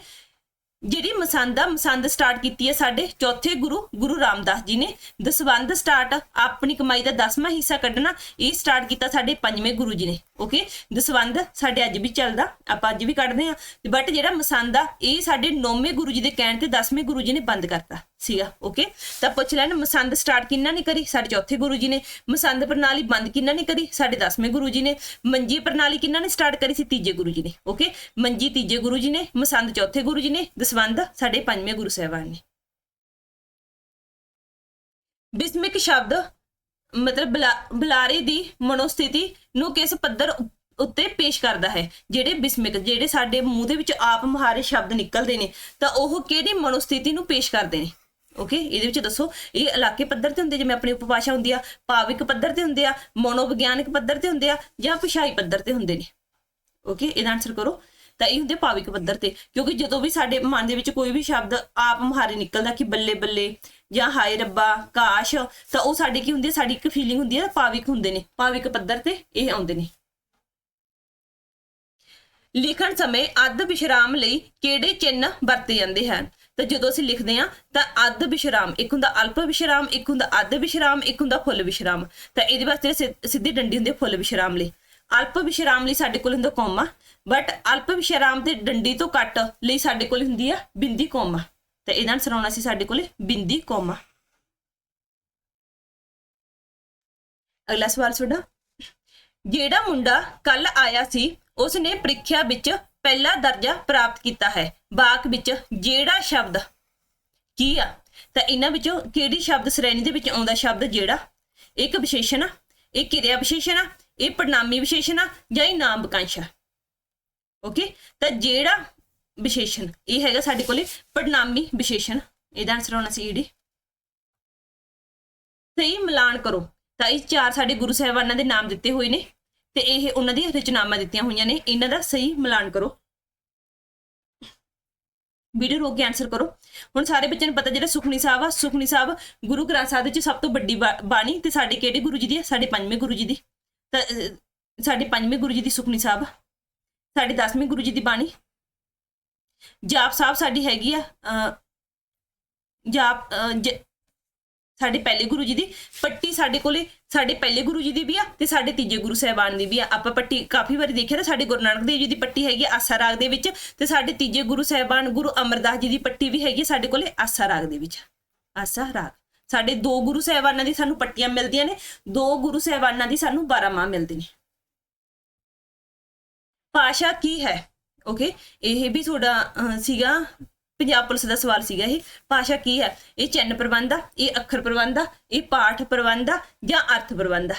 ਜਿਹੜੀ ਮਸੰਦ ਆ, ਮਸੰਦ ਸਟਾਰਟ ਕੀਤੀ ਹੈ ਸਾਡੇ ਚੌਥੇ ਗੁਰੂ ਗੁਰੂ ਰਾਮਦਾਸ ਜੀ ਨੇ। ਦਸਵੰਦ ਸਟਾਰਟ ਆਪਣੀ ਕਮਾਈ ਦਾ 10ਵਾਂ ਹਿੱਸਾ ਕੱਢਣਾ, ਇਹ ਸਟਾਰਟ ਕੀਤਾ ਸਾਡੇ ਪੰਜਵੇਂ ਗੁਰੂ ਜੀ ਨੇ। ਓਕੇ ਦਸਵੰਦ ਸਾਡੇ ਅੱਜ ਵੀ ਚੱਲਦਾ, ਆਪਾਂ ਅੱਜ ਵੀ ਕੱਢਦੇ ਆ ਬਟ ਜਿਹੜਾ ਮਸੰਦ ਆ, ਇਹ ਸਾਡੇ ਨੌਵੇਂ ਗੁਰੂ ਜੀ ਦੇ ਕਹਿਣ ਤੇ 10ਵੇਂ ਗੁਰੂ ਜੀ ਨੇ ਬੰਦ ਕਰਤਾ। ਸੀਗਾ ਓਕੇ ਤਾਂ ਪੁੱਛ ਲੈਣ, ਮਸੰਦ ਸਟਾਰਟ ਕਿੰਨਾ ਨੇ ਕਰੀ? ਸਾਡੇ ਚੌਥੇ ਗੁਰੂ ਜੀ ਨੇ। ਮਸੰਦ ਪ੍ਰਣਾਲੀ ਬੰਦ ਕਿੰਨਾ ਨੇ ਕਰੀ? ਸਾਡੇ 10ਵੇਂ ਗੁਰੂ ਜੀ ਨੇ। ਮੰਜੀ ਪ੍ਰਣਾਲੀ ਕਿੰਨਾ ਨੇ ਸਟਾਰਟ ਕਰੀ ਸੀ? ਤੀਜੇ ਗੁਰੂ ਜੀ ਨੇ ਓਕੇ ਮੰਜੀ ਤੀਜੇ ਗੁਰੂ ਜੀ ਨੇ, ਮਸੰਦ ਚੌਥੇ ਗੁਰੂ ਜੀ ਨੇ, ਦਸਵੰਦ ਸਾਡੇ ਪੰਜਵੇਂ ਗੁਰੂ ਸਾਹਿਬਾਨ ਨੇ। ਬਿਸਮਿਕ ਸ਼ਬਦ, ਮਤਲਬ ਬੁਲਾ- ਬੁਲਾਰੇ ਦੀ ਮਨੋਸਥਿਤੀ ਨੂੰ ਕਿਸ ਪੱਧਰ ਉੱਤੇ ਪੇਸ਼ ਕਰਦਾ ਹੈ? ਜਿਹੜੇ ਬਿਸਮਿਕ, ਜਿਹੜੇ ਸਾਡੇ ਮੂੰਹ ਦੇ ਵਿੱਚ ਆਪ ਮੁਹਾਰੇ ਸ਼ਬਦ ਨਿਕਲਦੇ ਨੇ, ਤਾਂ ਉਹ ਕਿਹੜੀ ਮਨੋਸਥਿਤੀ ਨੂੰ ਪੇਸ਼ ਕਰਦੇ ਨੇ? ਓਕੇ ਇਹਦੇ ਵਿੱਚ ਦੱਸੋ, ਇਹ ਇਲਾਕੇ ਪੱਧਰ ਤੇ ਹੁੰਦੇ, ਜਿਵੇਂ ਆਪਣੀ ਉਪਭਾਸ਼ਾ ਹੁੰਦੀ ਆ, ਭਾਵਿਕ ਪੱਧਰ ਤੇ ਹੁੰਦੇ ਆ, ਮਨੋਵਿਗਿਆਨਿਕ ਪੱਧਰ ਤੇ ਹੁੰਦੇ ਆ, ਜਾਂ ਭਾਸ਼ਾਈ ਪੱਧਰ ਤੇ ਹੁੰਦੇ ਨੇ। ਓਕੇ ਇਹਦਾ ਆਨਸਰ ਕਰੋ। ਤਾਂ ਇਹ ਹੁੰਦੇ ਭਾਵਿਕ ਪੱਧਰ ਤੇ। ਕਿਉਂਕਿ ਜਦੋਂ ਵੀ ਸਾਡੇ ਮਨ ਦੇ ਵਿੱਚ ਕੋਈ ਵੀ ਸ਼ਬਦ ਆਪ ਮੁਹਾਰੇ ਨਿਕਲਦਾ ਕਿ ਬੱਲੇ ਬੱਲੇ ਜਾਂ ਹਾਏ ਰੱਬਾ, ਕਾਸ਼, ਤਾਂ ਉਹ ਸਾਡੇ ਕੀ ਹੁੰਦੀ ਹੈ ਸਾਡੀ ਇੱਕ ਫੀਲਿੰਗ ਹੁੰਦੀ ਹੈ ਭਾਵਿਕ ਹੁੰਦੇ ਨੇ। ਭਾਵਿਕ ਪੱਧਰ ਤੇ ਇਹ ਆਉਂਦੇ ਨੇ। ਲਿਖਣ ਸਮੇਂ ਅੱਧ ਵਿਸ਼ਰਾਮ ਲਈ ਕਿਹੜੇ ਚਿੰਨ੍ਹ ਵਰਤੇ ਜਾਂਦੇ ਹਨ? ਤਾਂ ਜਦੋਂ ਅਸੀਂ ਲਿਖਦੇ ਹਾਂ, ਤਾਂ ਅੱਧ ਵਿਸ਼ਰਾਮ, ਇੱਕ ਹੁੰਦਾ ਅਲਪ ਵਿਸ਼ਰਾਮ, ਇੱਕ ਹੁੰਦਾ ਅੱਧ ਵਿਸ਼ਰਾਮ, ਇੱਕ ਹੁੰਦਾ ਫੁੱਲ ਵਿਸ਼ਰਾਮ। ਤਾਂ ਇਹਦੇ ਵਾਸਤੇ ਸਿ- ਸਿੱਧੀ ਡੰਡੀ ਹੁੰਦੀ ਹੈ ਫੁੱਲ ਵਿਸ਼ਰਾਮ ਲਈ। ਅਲਪ ਵਿਸ਼ਰਾਮ ਲਈ ਸਾਡੇ ਕੋਲ ਹੁੰਦਾ ਕੋਮਾ ਬਟ ਅਲਪ ਵਿਸ਼ਰਾਮ ਤੇ ਡੰਡੀ ਤੋਂ ਕੱਟ ਲਈ ਸਾਡੇ ਕੋਲ ਹੁੰਦੀ ਆ ਬਿੰਦੀ ਕੋਮਾ। ਤਾਂ ਇਹਦਾ ਆਨਸਰ ਆਉਣਾ ਸੀ ਸਾਡੇ ਕੋਲੇ ਬਿੰਦੀ ਕੋਮਾ। ਅਗਲਾ ਸਵਾਲ ਤੁਹਾਡਾ ਜਿਹੜਾ ਮੁੰਡਾ ਕੱਲ ਆਇਆ ਸੀ ਉਸ ਨੇ ਪ੍ਰੀਖਿਆ ਵਿੱਚ ਪਹਿਲਾ ਦਰਜਾ ਪ੍ਰਾਪਤ ਕੀਤਾ ਹੈ। ਵਾਕ ਵਿੱਚ ਜਿਹੜਾ ਸ਼ਬਦ ਕੀ ਆ? ਤਾਂ ਇਹਨਾਂ ਵਿੱਚੋਂ ਕਿਹੜੀ ਸ਼ਬਦ ਸ਼੍ਰੇਣੀ ਦੇ ਵਿੱਚ ਆਉਂਦਾ ਸ਼ਬਦ ਜਿਹੜਾ? ਇੱਕ ਵਿਸ਼ੇਸ਼ਣ ਆ, ਇਹ ਕਿਰਿਆ ਵਿਸ਼ੇਸ਼ਣ ਆ, ਇਹ ਪੜਨਾਮੀ ਵਿਸ਼ੇਸ਼ਣ ਆ ਜਾਂ ਇਹ ਨਾਮ ਵਾਕੰਸ਼ ਆ। ਓਕੇ ਤਾਂ ਜਿਹੜਾ ਵਿਸ਼ੇਸ਼ਣ, ਇਹ ਹੈਗਾ ਸਾਡੇ ਕੋਲੇ ਪੜਨਾਮੀ ਵਿਸ਼ੇਸ਼ਣ। ਇਹਦਾ ਆਨਸਰ ਹੋਣਾ ਸੀ ਈਡੀ। ਸਹੀ ਮਿਲਾਨ ਕਰੋ। ਤਾਂ ਇਹ ਚਾਰ ਸਾਡੇ ਗੁਰੂ ਸਾਹਿਬਾਨਾਂ ਦੇ ਨਾਮ ਦਿੱਤੇ ਹੋਏ ਨੇ। ਤੇ ਇਹ ਉਹਨਾਂ ਦੀਆਂ ਰਚਨਾਵਾਂ ਦਿੱਤੀਆਂ ਹੋਈਆਂ ਨੇ। ਇਹਨਾਂ ਦਾ ਸਹੀ ਮਿਲਾਨ ਕਰੋ। ਵੀਡੀਓ ਰੋਕ ਕੇ ਆਨਸਰ ਕਰੋ। ਹੁਣ ਸਾਰੇ ਬੱਚਿਆਂ ਨੂੰ ਪਤਾ ਜਿਹੜਾ ਸੁਖਣੀ ਸਾਹਿਬ ਆ ਸੁਖਣੀ ਸਾਹਿਬ ਗੁਰੂ ਗ੍ਰੰਥ ਸਾਹਿਬ ਵਿੱਚ ਸਭ ਤੋਂ ਵੱਡੀ ਬਾਣੀ ਤੇ ਸਾਡੇ ਕਿਹੜੇ ਗੁਰੂ ਜੀ ਦੀ ਹੈ ਸਾਡੇ ਪੰਜਵੇਂ ਗੁਰੂ ਜੀ ਦੀ। ਤਾਂ ਸਾਡੇ ਪੰਜਵੇਂ ਗੁਰੂ ਜੀ ਦੀ ਸੁਖਣੀ ਸਾਹਿਬ। ਸਾਡੇ 10ਵੇਂ ਗੁਰੂ ਜੀ ਦੀ ਬਾਣੀ। ਜਾਪ ਸਾਹਿਬ ਸਾਡੀ ਹੈਗੀ ਆ ਜਾਪ ਜ- ਸਾਡੇ ਪਹਿਲੇ ਗੁਰੂ ਜੀ ਦੀ, ਪੱਟੀ ਸਾਡੇ ਕੋਲੇ, ਸਾਡੇ ਪਹਿਲੇ ਗੁਰੂ ਜੀ ਦੀ ਵੀ ਆ ਤੇ ਸਾਡੇ ਤੀਜੇ ਗੁਰੂ ਸਾਹਿਬਾਨ ਦੀ ਵੀ ਆ। ਆਪਾਂ ਪੱਟੀ ਕਾਫੀ ਵਾਰੀ ਦੇਖਿਆ ਤਾਂ ਸਾਡੇ ਗੁਰੂ ਨਾਨਕ ਦੇਵ ਜੀ ਦੀ ਪੱਟੀ ਹੈਗੀ ਆਸਾ ਰਾਗ ਦੇ ਵਿੱਚ ਤੇ ਸਾਡੇ ਤੀਜੇ ਗੁਰੂ ਸਾਹਿਬਾਨ ਗੁਰੂ ਅਮਰਦਾਸ ਜੀ ਦੀ ਪੱਟੀ ਵੀ ਹੈਗੀ ਆ ਸਾਡੇ ਕੋਲੇ ਆਸਾ ਰਾਗ ਦੇ ਵਿੱਚ। ਆਸਾ ਰਾਗ। ਸਾਡੇ ਦੋ ਗੁਰੂ ਸਾਹਿਬਾਨਾਂ ਦੀ ਸਾਨੂੰ ਪੱਟੀਆਂ ਮਿਲਦੀਆਂ ਨੇ, ਦੋ ਗੁਰੂ ਸਾਹਿਬਾਨਾਂ ਦੀ ਸਾਨੂੰ 12 ਮਾਹ ਮਿਲਦੇ ਨੇ। ਭਾਸ਼ਾ ਕੀ ਹੈ? ਓਕੇ ਇਹ ਵੀ ਤੁਹਾਡਾ ਸੀਗਾ ਪੰਜਾਬ ਪੁਲਿਸ ਦਾ ਸਵਾਲ ਸੀਗਾ ਇਹ, ਭਾਸ਼ਾ ਕੀ ਹੈ? ਇਹ ਚਿੰਨ ਪ੍ਰਬੰਧ ਆ, ਇਹ ਅੱਖਰ ਪ੍ਰਬੰਧ ਆ, ਇਹ ਪਾਠ ਪ੍ਰਬੰਧ ਆ ਜਾਂ ਅਰਥ ਪ੍ਰਬੰਧ ਆ?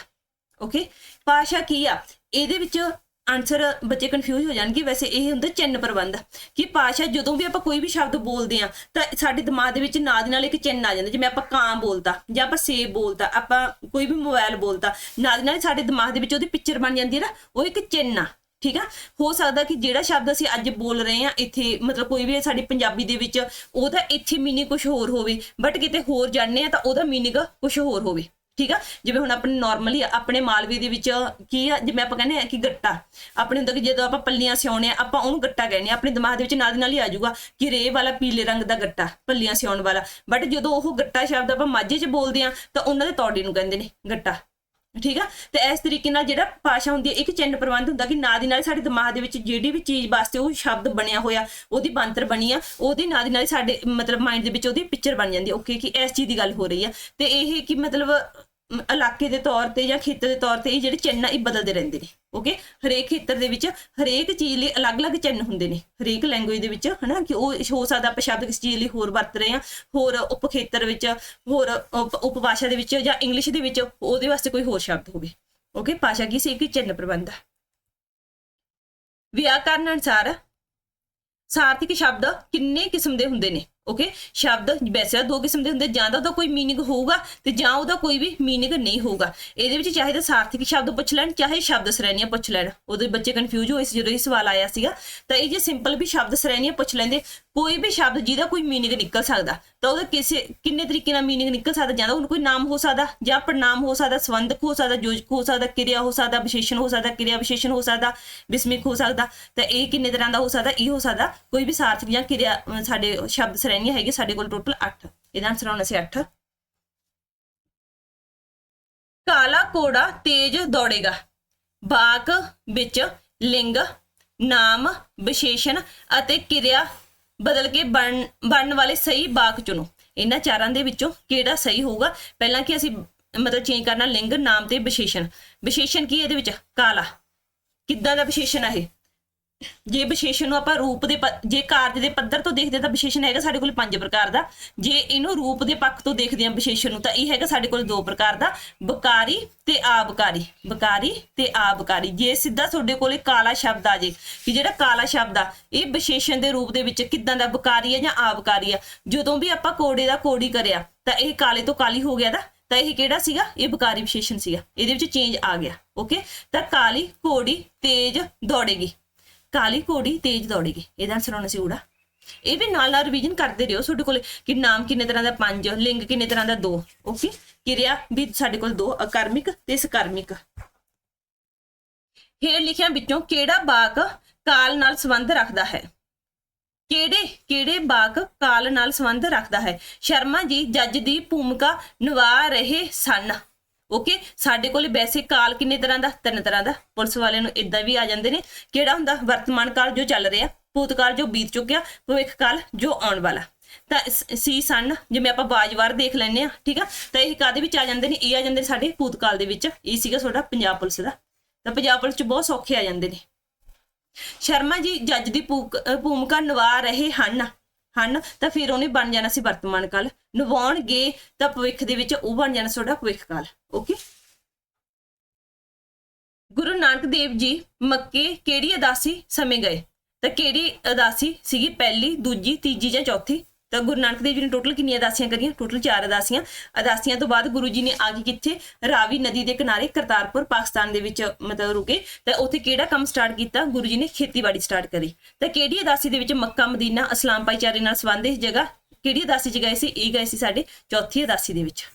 ਓਕੇ ਭਾਸ਼ਾ ਕੀ ਆ? ਇਹਦੇ ਵਿੱਚ ਆਨਸਰ ਬੱਚੇ ਕਨਫਿਊਜ਼ ਹੋ ਜਾਣਗੇ, ਵੈਸੇ ਇਹ ਹੁੰਦਾ ਚਿੰਨ ਪ੍ਰਬੰਧ ਕਿ ਭਾਸ਼ਾ ਜਦੋਂ ਵੀ ਆਪਾਂ ਕੋਈ ਵੀ ਸ਼ਬਦ ਬੋਲਦੇ ਆ, ਤਾਂ ਸਾਡੇ ਦਿਮਾਗ ਦੇ ਵਿੱਚ ਨਾਲ ਦੀ ਨਾਲ ਇੱਕ ਚਿੰਨ ਆ ਜਾਂਦਾ, ਜਿਵੇਂ ਆਪਾਂ ਕਾਂ ਬੋਲਦਾ ਜਾਂ ਆਪਾਂ ਸੇਬ ਬੋਲਦਾ ਆਪਾਂ ਕੋਈ ਵੀ ਮੋਬਾਈਲ ਬੋਲਦਾ ਨਾਲ ਦੀ ਨਾਲ ਸਾਡੇ ਦਿਮਾਗ ਦੇ ਵਿੱਚ ਉਹਦੀ ਪਿਕਚਰ ਬਣ ਜਾਂਦੀ ਹੈ ਨਾ, ਉਹ ਇੱਕ ਚਿੰਨ ਆ। ਠੀਕ ਆ? ਹੋ ਸਕਦਾ ਕਿ ਜਿਹੜਾ ਸ਼ਬਦ ਅਸੀਂ ਅੱਜ ਬੋਲ ਰਹੇ ਆ ਇੱਥੇ ਮਤਲਬ ਕੋਈ ਵੀ ਸਾਡੀ ਪੰਜਾਬੀ ਦੇ ਵਿੱਚ ਉਹਦਾ ਇੱਥੇ ਮੀਨਿੰਗ ਕੁਝ ਹੋਰ ਹੋਵੇ ਬਟ ਕਿਤੇ ਹੋਰ ਜਾਣਨੇ ਆ ਤਾਂ ਉਹਦਾ ਮੀਨਿੰਗ ਕੁਝ ਹੋਰ ਹੋਵੇ, ਠੀਕ ਆ? ਜਿਵੇਂ ਹੁਣ ਆਪਣੇ ਨਾਰਮਲੀ ਆਪਣੇ ਮਾਲਵੇ ਦੇ ਵਿੱਚ ਕੀ ਆ? ਜਿਵੇਂ ਆਪਾਂ ਕਹਿੰਦੇ ਆ ਕਿ ਗੱਟਾ, ਆਪਣੇ ਹੁੰਦਾ ਕਿ ਜਦੋਂ ਆਪਾਂ ਪੱਲੀਆਂ ਸਿਉਣੇ ਆ ਆਪਾਂ ਉਹਨੂੰ ਗੱਟਾ ਕਹਿੰਦੇ ਆ ਆਪਣੇ ਦਿਮਾਗ ਦੇ ਵਿੱਚ ਨਾਲ ਦੀ ਨਾਲ ਹੀ ਆ ਜਾਊਗਾ ਕਿ ਰੇ ਵਾਲਾ ਪੀਲੇ ਰੰਗ ਦਾ ਗੱਟਾ, ਪੱਲੀਆਂ ਸਿਉਣ ਵਾਲਾ ਬਟ ਜਦੋਂ ਉਹ ਗੱਟਾ ਸ਼ਬਦ ਆਪਾਂ ਮਾਝੇ 'ਚ ਬੋਲਦੇ ਆ ਤਾਂ ਉਹਨਾਂ ਦੇ ਤੌੜੀ ਨੂੰ ਕਹਿੰਦੇ ਨੇ ਗੱਟਾ ਠੀਕ ਆ? ਤੇ ਇਸ ਤਰੀਕੇ ਨਾਲ ਜਿਹੜਾ ਭਾਸ਼ਾ ਹੁੰਦੀ ਹੈ, ਇੱਕ ਚਿੰਨ ਪ੍ਰਬੰਧ ਹੁੰਦਾ ਕਿ ਨਾ ਦੀ ਨਾਲ ਸਾਡੇ ਦਿਮਾਗ ਦੇ ਵਿੱਚ ਜਿਹੜੀ ਵੀ ਚੀਜ਼ ਵਾਸਤੇ ਉਹ ਸ਼ਬਦ ਬਣਿਆ ਹੋਇਆ, ਉਹਦੀ ਬੰਤਰ ਬਣੀ ਆ, ਉਹਦੇ ਨਾਲ ਦੀ ਨਾਲ ਸਾਡੇ, ਮਤਲਬ ਮਾਈਂਡ ਦੇ ਵਿੱਚ ਉਹਦੀ ਪਿਕਚਰ ਬਣ ਜਾਂਦੀ ਓਕੇ ਕਿ ਇਸ ਚੀਜ਼ ਦੀ ਗੱਲ ਹੋ ਰਹੀ ਆ। ਤੇ ਇਹ ਕਿ ਮਤਲਬ ਇਲਾਕੇ ਦੇ ਤੌਰ ਤੇ ਜਾਂ ਖੇਤਰ ਦੇ ਤੌਰ ਤੇ ਇਹ ਜਿਹੜੇ ਚਿੰਨ ਆ, ਇਹ ਬਦਲਦੇ ਰਹਿੰਦੇ ਨੇ। ਓਕੇ ਹਰੇਕ ਖੇਤਰ ਦੇ ਵਿੱਚ ਹਰੇਕ ਚੀਜ਼ ਲਈ ਅਲੱਗ-ਅਲੱਗ ਚਿੰਨ ਹੁੰਦੇ ਨੇ। ਹਰੇਕ ਲੈਂਗੁਏਜ ਦੇ ਵਿੱਚ, ਹਨਾ? ਕਿ ਉਹ ਹੋ ਸਕਦਾ ਆਪਾਂ ਸ਼ਬਦ ਕਿਸ ਚੀਜ਼ ਲਈ ਹੋਰ ਵਰਤ ਰਹੇ ਆ ਹੋਰ ਉਪ ਖੇਤਰ ਵਿੱਚ, ਹੋਰ ਉਪਭਾਸ਼ਾ ਦੇ ਵਿੱਚ ਜਾਂ ਇੰਗਲਿਸ਼ ਦੇ ਵਿੱਚ ਉਹਦੇ ਵਾਸਤੇ ਕੋਈ ਹੋਰ ਸ਼ਬਦ ਹੋਵੇ। ਓਕੇ ਭਾਸ਼ਾ ਕੀ ਸੀ? ਕਿ ਚਿੰਨ ਪ੍ਰਬੰਧ ਆ। ਵਿਆਕਰਨ ਅਨੁਸਾਰ ਸਾਰਥਿਕ ਸ਼ਬਦ ਕਿੰਨੇ ਕਿਸਮ ਦੇ ਹੁੰਦੇ ਨੇ? ਓਕੇ ਸ਼ਬਦ ਵੈਸੇ ਦੋ ਕਿਸਮ ਦੇ ਹੁੰਦੇ ਜਾਂ ਤਾਂ ਉਹਦਾ ਕੋਈ ਮੀਨਿੰਗ ਹੋਊਗਾ ਤੇ ਜਾਂ ਉਹਦਾ ਕੋਈ ਵੀ ਮੀਨਿੰਗ ਨਹੀਂ ਹੋਊਗਾ ਇਹਦੇ ਵਿੱਚ ਚਾਹੇ ਤਾਂ ਸਾਰਥਿਕ ਸ਼ਬਦ ਪੁੱਛ ਲੈਣ ਚਾਹੇ ਸ਼ਬਦ ਸ਼੍ਰੇਣੀਆਂ ਪੁੱਛ ਲੈਣ ਉਦੋਂ ਬੱਚੇ ਕਨਫਿਊਜ਼ ਹੋਏ ਸੀ ਜਦੋਂ ਇਹ ਸਵਾਲ ਆਇਆ ਸੀਗਾ ਤਾਂ ਇਹ ਜੇ ਸਿੰਪਲ ਵੀ ਸ਼ਬਦ ਸ਼੍ਰੇਣੀਆਂ ਪੁੱਛ ਲੈਂਦੇ ਕੋਈ ਵੀ ਸ਼ਬਦ ਜਿਹਦਾ ਕੋਈ ਮੀਨਿੰਗ ਨਿਕਲ ਸਕਦਾ ਤਾਂ ਉਹਦਾ ਕਿਸੇ ਕਿੰਨੇ ਤਰੀਕੇ ਨਾਲ ਮੀਨਿੰਗ ਨਿਕਲ ਸਕਦਾ ਜਾਂ ਤਾਂ ਉਹਨੂੰ ਕੋਈ ਨਾਮ ਹੋ ਸਕਦਾ ਜਾਂ ਪ੍ਰਨਾਮ ਹੋ ਸਕਦਾ ਸੰਬੰਧਕ ਹੋ ਸਕਦਾ ਯੋਜਕ ਹੋ ਸਕਦਾ ਕਿਰਿਆ ਹੋ ਸਕਦਾ ਵਿਸ਼ੇਸ਼ਣ ਹੋ ਸਕਦਾ ਕਿਰਿਆ ਵਿਸ਼ੇਸ਼ਣ ਹੋ ਸਕਦਾ ਵਿਸਮਿਕ ਹੋ ਸਕਦਾ ਤਾਂ ਇਹ ਕਿੰਨੇ ਤਰ੍ਹਾਂ ਦਾ ਹੋ ਸਕਦਾ ਇਹ ਹੋ ਸਕਦਾ ਕੋਈ ਵੀ ਸਾਰਥਕ ਜਾਂ ਕਿਰਿਆ ਸਾਡੇ ਸ਼ਬਦ ਸ਼੍ਰੇਣੀ ਸ਼੍ਰੇਣੀਆਂ ਹੈਗੇ ਸਾਡੇ ਕੋਲ ਟੋਟਲ 8 ਇਹਦਾ ਆਨਸਰ ਆਉਣਾ ਸੀ 8 ਕਾਲਾ ਕੋੜਾ ਤੇਜ਼ ਦੌੜੇਗਾ। ਬਾਕ ਵਿੱਚ ਲਿੰਗ, ਨਾਮ, ਵਿਸ਼ੇਸ਼ਣ ਅਤੇ ਕਿਰਿਆ ਬਦਲ ਕੇ ਬਣ ਬਣਨ ਵਾਲੇ ਸਹੀ ਬਾਕ ਚੁਣੋ। ਇਹਨਾਂ ਚਾਰਾਂ ਦੇ ਵਿੱਚੋਂ ਕਿਹੜਾ ਸਹੀ ਹੋਊਗਾ? ਪਹਿਲਾਂ ਕਿ ਅਸੀਂ ਮਤਲਬ ਚੇਂਜ ਕਰਨਾ? ਲਿੰਗ, ਨਾਮ ਤੇ ਵਿਸ਼ੇਸ਼ਣ। ਵਿਸ਼ੇਸ਼ਣ ਕੀ ਹੈ ਇਹਦੇ ਵਿੱਚ? ਕਾਲਾ। ਕਿੱਦਾਂ ਦਾ ਵਿਸ਼ੇਸ਼ਣ ਹੈ ਇਹ? ਜੇ ਵਿਸ਼ੇਸ਼ਣ ਨੂੰ ਆਪਾਂ ਰੂਪ ਦੇ ਜੇ ਕਾਰਜ ਦੇ ਪੱਧਰ ਤੋਂ ਦੇਖਦੇ ਤਾਂ ਵਿਸ਼ੇਸ਼ਣ ਹੈਗਾ ਸਾਡੇ ਕੋਲ ਪੰਜ ਪ੍ਰਕਾਰ ਦਾ। ਜੇ ਇਹਨੂੰ ਰੂਪ ਦੇ ਪੱਖ ਤੋਂ ਦੇਖਦੇ ਹਾਂ ਵਿਸ਼ੇਸ਼ਣ ਨੂੰ ਤਾਂ ਇਹ ਹੈਗਾ ਸਾਡੇ ਕੋਲ ਦੋ ਪ੍ਰਕਾਰ ਦਾ, ਬਕਾਰੀ ਤੇ ਆਬਕਾਰੀ। ਬਕਾਰੀ ਤੇ ਆਬਕਾਰੀ। ਜੇ ਸਿੱਧਾ ਤੁਹਾਡੇ ਕੋਲੇ ਕਾਲਾ ਸ਼ਬਦ ਆ ਜੇ, ਕਿ ਜਿਹੜਾ ਕਾਲਾ ਸ਼ਬਦ ਆ, ਇਹ ਵਿਸ਼ੇਸ਼ਣ ਦੇ ਰੂਪ ਦੇ ਵਿੱਚ ਕਿੱਦਾਂ ਦਾ ਬਕਾਰੀ ਆ ਜਾਂ ਆਬਕਾਰੀ ਆ? ਜਦੋਂ ਵੀ ਆਪਾਂ ਕੋੜੇ ਦਾ ਕੋੜੀ ਕਰਿਆ, ਤਾਂ ਇਹ ਕਾਲੇ ਤੋਂ ਕਾਲੀ ਹੋ ਗਿਆ ਦਾ ਤਾਂ ਇਹ ਕਿਹੜਾ ਸੀਗਾ? ਇਹ ਬਕਾਰੀ ਵਿਸ਼ੇਸ਼ਣ ਸੀਗਾ। ਇਹਦੇ ਵਿੱਚ ਚੇਂਜ ਆ ਗਿਆ। ਓਕੇ ਤਾਂ ਕਾਲੀ, ਕੋੜੀ, ਤੇਜ਼ ਦੌੜੇਗੀ। ਕਾਲੀ ਘੋੜੀ ਤੇਜ਼ ਦੌੜੇਗੀ। ਇਹਦਾ ਆਨਸਰ ਹੋਣਾ ਸੀ ਊੜਾ। ਇਹ ਵੀ ਨਾਲ ਨਾਲ ਰਿਵੀਜ਼ਨ ਕਰਦੇ ਰਹੋ ਤੁਹਾਡੇ ਕੋਲ ਕਿ ਨਾਮ ਕਿੰਨੇ ਤਰ੍ਹਾਂ ਦਾ ਪੰਜ, ਲਿੰਗ ਕਿੰਨੇ ਤਰ੍ਹਾਂ ਦਾ ਦੋ। ਓਕੇ? ਕਿਰਿਆ ਵੀ ਸਾਡੇ ਕੋਲ ਦੋ, ਅਕਰਮਿਕ ਤੇ ਸਕਰਮਿਕ। ਹੇਠ ਲਿਖਿਆਂ ਵਿੱਚੋਂ ਕਿਹੜਾ ਬਾਕ ਕਾਲ ਨਾਲ ਸੰਬੰਧ ਰੱਖਦਾ ਹੈ? ਕਿਹੜੇ ਕਿਹੜੇ ਬਾਕ ਕਾਲ ਨਾਲ ਸੰਬੰਧ ਰੱਖਦਾ ਹੈ? ਸ਼ਰਮਾ ਜੀ, ਜੱਜ ਦੀ ਭੂਮਿਕਾ ਨਿਭਾ ਰਹੇ ਸਨ। ਓਕੇ ਸਾਡੇ ਕੋਲੇ ਵੈਸੇ ਕਾਲ ਕਿੰਨੇ ਤਰ੍ਹਾਂ ਦਾ? ਤਿੰਨ ਤਰ੍ਹਾਂ ਦਾ। ਪੁਲਿਸ ਵਾਲਿਆਂ ਨੂੰ ਇਦਾਂ ਵੀ ਆ ਜਾਂਦੇ ਨੇ। ਕਿਹੜਾ ਹੁੰਦਾ? ਵਰਤਮਾਨ ਕਾਲ ਜੋ ਚੱਲ ਰਿਹਾ ਭੂਤਕਾਲ ਜੋ ਬੀਤ ਚੁੱਕਿਆ, ਭਵਿੱਖ ਕਾਲ ਜੋ ਆਉਣ ਵਾਲਾ। ਤਾਂ ਸੀ ਸਨ, ਜਿਵੇਂ ਆਪਾਂ ਬਾਜਵਾਰ ਦੇਖ ਲੈਂਦੇ ਆ ਠੀਕ ਆ? ਤਾਂ ਇਹ ਕਾਦੇ ਵਿੱਚ ਆ ਜਾਂਦੇ ਨੇ? ਇਹ ਆ ਜਾਂਦੇ ਨੇ ਸਾਡੇ ਭੂਤਕਾਲ ਦੇ ਵਿੱਚ। ਇਹ ਸੀਗਾ ਤੁਹਾਡਾ ਪੰਜਾਬ ਪੁਲਿਸ ਦਾ। ਤਾਂ ਪੰਜਾਬ ਪੁਲਿਸ ਚ ਬਹੁਤ ਸੌਖੇ ਆ ਜਾਂਦੇ ਨੇ। ਸ਼ਰਮਾ ਜੀ, ਜੱਜ ਦੀ ਭੂਕ- ਭੂਮਿਕਾ ਨਿਭਾ ਰਹੇ ਹਨ। ਹਨ, ਤਾਂ ਫਿਰ ਉਹਨੇ ਬਣ ਜਾਣਾ ਸੀ ਵਰਤਮਾਨ ਕਾਲ। ਨਿਭਾਉਣਗੇ ਤਾਂ ਭਵਿੱਖ ਦੇ ਵਿੱਚ ਉਹ ਬਣ ਜਾਣਾ ਸੀ ਤੁਹਾਡਾ ਭਵਿੱਖ ਕਾਲ। ਓਕੇ ਗੁਰੂ ਨਾਨਕ ਦੇਵ ਜੀ ਮੱਕੇ ਕਿਹੜੀ ਅਦਾਸੀ ਸਮੇਂ ਗਏ? ਤਾਂ ਕਿਹੜੀ ਅਦਾਸੀ ਸੀਗੀ? ਪਹਿਲੀ, ਦੂਜੀ, ਤੀਜੀ ਜਾਂ ਚੌਥੀ? ਤਾਂ ਗੁਰੂ ਨਾਨਕ ਦੇਵ ਜੀ ਨੇ ਟੋਟਲ ਕਿੰਨੀਆਂ ਅਦਾਸੀਆਂ ਕਰੀਆਂ? ਟੋਟਲ 4 ਅਦਾਸੀਆਂ ਅਦਾਸੀਆਂ ਤੋਂ ਬਾਅਦ ਗੁਰੂ ਜੀ ਨੇ ਆ ਕੇ ਕਿੱਥੇ? ਰਾਵੀ ਨਦੀ ਦੇ ਕਿਨਾਰੇ ਕਰਤਾਰਪੁਰ, ਪਾਕਿਸਤਾਨ ਦੇ ਵਿੱਚ, ਮਤਲਬ ਰੁਕੇ। ਤਾਂ ਉੱਥੇ ਕਿਹੜਾ ਕੰਮ ਸਟਾਰਟ ਕੀਤਾ? ਗੁਰੂ ਜੀ ਨੇ ਖੇਤੀਬਾੜੀ ਸਟਾਰਟ ਕਰੀ। ਤਾਂ ਕਿਹੜੀ ਅਦਾਸੀ ਦੇ ਵਿੱਚ ਮੱਕਾ, ਮਦੀਨਾ, ਇਸਲਾਮ ਭਾਈਚਾਰੇ ਨਾਲ ਸੰਬੰਧਿਤ ਜਗ੍ਹਾ? ਕਿਹੜੀ ਅਦਾਸੀ 'ਚ ਗਏ ਸੀ? ਇਹ ਗਏ ਸੀ ਸਾਡੇ ਚੌਥੀ ਅਦਾਸੀ ਦੇ ਵਿੱਚ।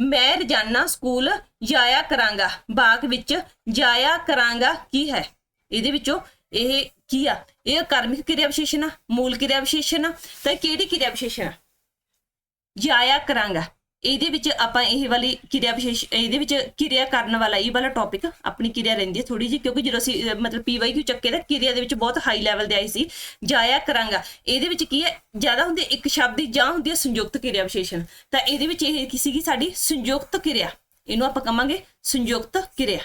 ਮੈਂ ਰੋਜ਼ਾਨਾ ਸਕੂਲ ਜਾਇਆ ਕਰਾਂਗਾ। ਬਾਗ ਵਿੱਚ ਜਾਇਆ ਕਰਾਂਗਾ। ਕੀ ਹੈ? ਇਹਦੇ ਵਿੱਚੋਂ ਇਹ ਕੀ ਆ? ਇਹ ਕਰਮਿਕ ਕਿਰਿਆ ਵਿਸ਼ੇਸ਼ਣ ਆ ਮੂਲ ਕਿਰਿਆ ਵਿਸ਼ੇਸ਼ਣ ਆ ਤਾਂ ਕਿਹੜੀ ਕਿਰਿਆ ਵਿਸ਼ੇਸ਼ਣ ਆ? ਜਾਇਆ ਕਰਾਂਗਾ। ਇਹਦੇ ਵਿੱਚ ਆਪਾਂ ਇਹ ਵਾਲੀ ਕਿਰਿਆ ਵਿਸ਼ੇਸ਼ ਇਹਦੇ ਵਿੱਚ ਕਿਰਿਆ ਕਰਨ ਵਾਲਾ ਇਹ ਵਾਲਾ ਟੌਪਿਕ ਆਪਣੀ ਕਿਰਿਆ ਰਹਿੰਦੀ ਹੈ ਥੋੜੀ ਜਿਹੀ ਕਿਉਂਕਿ ਜਦੋਂ ਅਸੀਂ ਅਹ, ਮਤਲਬ ਪੀਵਾਈਕਿਊ ਚੱਕੇ ਦਾ ਕਿਰਿਆ ਦੇ ਵਿੱਚ ਬਹੁਤ ਹਾਈ ਲੈਵਲ ਦੇ ਆਈ ਸੀ। ਜਾਇਆ ਕਰਾਂਗਾ। ਇਹਦੇ ਵਿੱਚ ਕੀ ਹੈ? ਜ਼ਿਆਦਾ ਹੁੰਦੀ ਇੱਕ ਸ਼ਬਦ ਦੀ ਜਾਂ ਹੁੰਦੀ ਹੈ ਸੰਯੁਕਤ ਕਿਰਿਆ ਵਿਸ਼ੇਸ਼ਣ ਤਾਂ ਇਹਦੇ ਵਿੱਚ ਇਹ ਕੀ ਸੀਗੀ ਸਾਡੀ? ਸੰਯੁਕਤ ਕਿਰਿਆ। ਇਹਨੂੰ ਆਪਾਂ ਕਹਾਂਗੇ ਸੰਯੁਕਤ ਕਿਰਿਆ।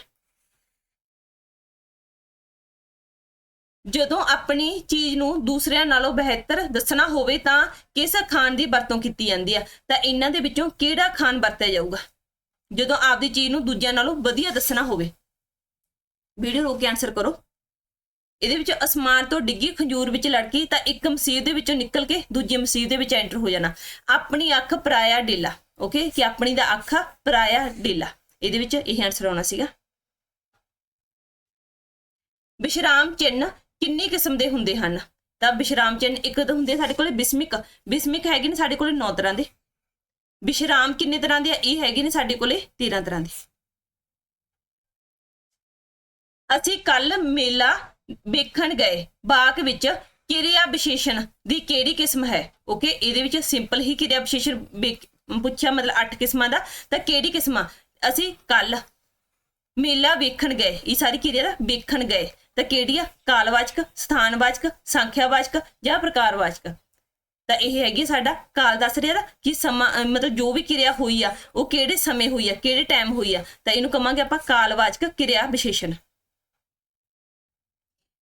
ਜਦੋਂ ਆਪਣੀ ਚੀਜ਼ ਨੂੰ ਦੂਸਰਿਆਂ ਨਾਲੋਂ ਬਿਹਤਰ ਦੱਸਣਾ ਹੋਵੇ ਤਾਂ ਕਿਸ ਖਾਨ ਦੀ ਵਰਤੋਂ ਕੀਤੀ ਜਾਂਦੀ ਹੈ ਤਾਂ ਇਹਨਾਂ ਦੇ ਵਿੱਚੋਂ ਕਿਹੜਾ ਖਾਨ ਵਰਤਿਆ ਜਾਊਗਾ? ਜਦੋਂ ਆਪਦੀ ਚੀਜ਼ ਨੂੰ ਦੂਜਿਆਂ ਨਾਲੋਂ ਵਧੀਆ ਦੱਸਣਾ ਹੋਵੇ। ਵੀਡੀਓ ਰੋਕ ਕੇ ਆਨਸਰ ਕਰੋ। ਇਹਦੇ ਵਿੱਚ ਅਸਮਾਨ ਤੋਂ ਡਿੱਗੀ ਖੰਜੂਰ ਵਿੱਚ ਲੜਕੀ ਤਾਂ ਇੱਕ ਮਸੀਹ ਦੇ ਵਿੱਚੋਂ ਨਿਕਲ ਕੇ ਦੂਜੀ ਮਸੀਹ ਦੇ ਵਿੱਚ ਐਂਟਰ ਹੋ ਜਾਣਾ। ਆਪਣੀ ਅੱਖ ਪਰਾਇਆ ਡੇਲਾ ਓਕੇ ਕਿ ਆਪਣੀ ਦਾ ਅੱਖ ਪਰਾਇਆ ਡੇਲਾ। ਇਹਦੇ ਵਿੱਚ ਇਹ ਆਨਸਰ ਆਉਣਾ ਸੀਗਾ। ਵਿਸ਼ਰਾਮ ਚਿੰਨ ਕਿੰਨੇ ਕਿਸਮ ਦੇ ਹੁੰਦੇ ਹਨ? ਤਾਂ ਵਿਸ਼ਰਾਮ ਚਿੰਨ ਇੱਕ ਤਾਂ ਹੁੰਦੇ ਸਾਡੇ ਕੋਲੇ ਬਿਸਮਿਕ। ਬਿਸਮਿਕ ਹੈਗੇ ਨੇ ਸਾਡੇ ਕੋਲੇ 9 ਤਰ੍ਹਾਂ ਦੇ। ਵਿਸ਼ਰਾਮ ਕਿੰਨੇ ਤਰ੍ਹਾਂ ਦੇ ਆ? ਇਹ ਹੈਗੇ ਨੇ ਸਾਡੇ ਕੋਲੇ 13 ਤਰ੍ਹਾਂ ਦੇ। ਅਸੀਂ ਕੱਲ ਮੇਲਾ ਵੇਖਣ ਗਏ। ਬਾਗ ਵਿੱਚ ਕਿਰਿਆ ਵਿਸ਼ੇਸ਼ਣ ਦੀ ਕਿਹੜੀ ਕਿਸਮ ਹੈ? ਓਕੇ ਇਹਦੇ ਵਿੱਚ ਸਿੰਪਲ ਹੀ ਕਿਰਿਆ ਵਿਸ਼ੇਸ਼ਣ ਵੇਖ- ਪੁੱਛਿਆ ਮਤਲਬ 8 ਕਿਸਮਾਂ ਦਾ। ਤਾਂ ਕਿਹੜੀ ਕਿਸਮਾਂ? ਅਸੀਂ ਕੱਲ ਮੇਲਾ ਵੇਖਣ ਗਏ। ਇਹ ਸਾਰੀ ਕਿਰਿਆ ਵੇਖਣ ਗਏ। ਤਾਂ ਕਿਹੜੀ ਆ? ਕਾਲਵਾਚਕ, ਸਥਾਨਵਾਚਕ, ਸੰਖਿਆਵਾਚਕ ਜਾਂ ਪ੍ਰਕਾਰਵਾਚਕ? ਤਾਂ ਇਹ ਹੈਗੀ ਸਾਡਾ, ਕਾਲ ਦੱਸ ਰਿਹਾ ਦਾ ਕਿ ਸਮਾਂ ਮਤਲਬ ਜੋ ਵੀ ਕਿਰਿਆ ਹੋਈ ਆ, ਉਹ ਕਿਹੜੇ ਸਮੇਂ ਹੋਈ ਆ, ਕਿਹੜੇ ਟਾਈਮ ਹੋਈ ਆ, ਤਾਂ ਇਹਨੂੰ ਕਵਾਂਗੇ ਆਪਾਂ ਕਾਲਵਾਚਕ ਕਿਰਿਆ ਵਿਸ਼ੇਸ਼ਣ।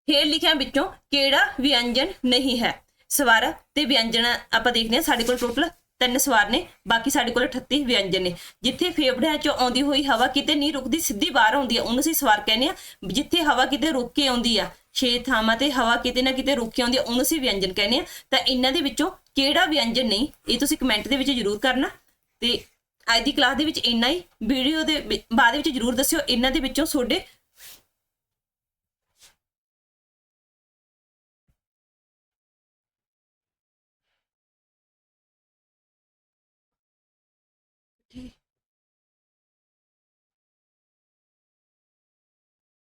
ਹੇਠ ਲਿਖਿਆਂ ਵਿੱਚੋਂ ਕਿਹੜਾ ਵਿਅੰਜਨ ਨਹੀਂ ਹੈ? ਸਵਰ ਤੇ ਵਿਅੰਜਨ ਆਪਾਂ ਦੇਖਦੇ ਹਾਂ ਸਾਡੇ ਕੋਲ ਟੋਟਲ ਤਿੰਨ ਸਵਾਰ ਨੇ, ਬਾਕੀ ਸਾਡੇ ਕੋਲ 38 ਵਿਅੰਜਨ ਨੇ। ਜਿੱਥੇ ਫੇਫੜਿਆਂ ਚੋਂ ਆਉਂਦੀ ਹੋਈ ਹਵਾ ਕਿਤੇ ਨਹੀਂ ਰੁਕਦੀ, ਸਿੱਧੀ ਬਾਹਰ ਆਉਂਦੀ ਆ। ਉਹਨੂੰ ਅਸੀਂ ਸਵਾਰ ਕਹਿੰਦੇ ਆ, ਜਿੱਥੇ ਹਵਾ ਕਿਤੇ ਰੁਕ ਕੇ ਆਉਂਦੀ ਆ, ਛੇ ਥਾਵਾਂ ਤੇ ਹਵਾ ਕਿਤੇ ਨਾ ਕਿਤੇ ਰੁਕ ਕੇ ਆਉਂਦੀ ਆ, ਉਹਨੂੰ ਅਸੀਂ ਵਿਅੰਜਨ ਕਹਿੰਦੇ ਆ। ਤਾਂ ਇਹਨਾਂ ਦੇ ਵਿੱਚੋਂ ਕਿਹੜਾ ਵਿਅੰਜਨ ਨਹੀਂ, ਇਹ ਤੁਸੀਂ ਕਮੈਂਟ ਦੇ ਵਿੱਚ ਜ਼ਰੂਰ ਕਰਨਾ। ਤੇ ਅੱਜ ਦੀ ਕਲਾਸ ਦੇ ਵਿੱਚ ਇੰਨਾ ਹੀ। ਵੀਡੀਓ ਦੇ ਬਾਅਦ ਵਿੱਚ ਜ਼ਰੂਰ ਦੱਸਿਓ, ਇਹਨਾਂ ਦੇ ਵਿੱਚੋਂ ਤੁਹਾਡੇ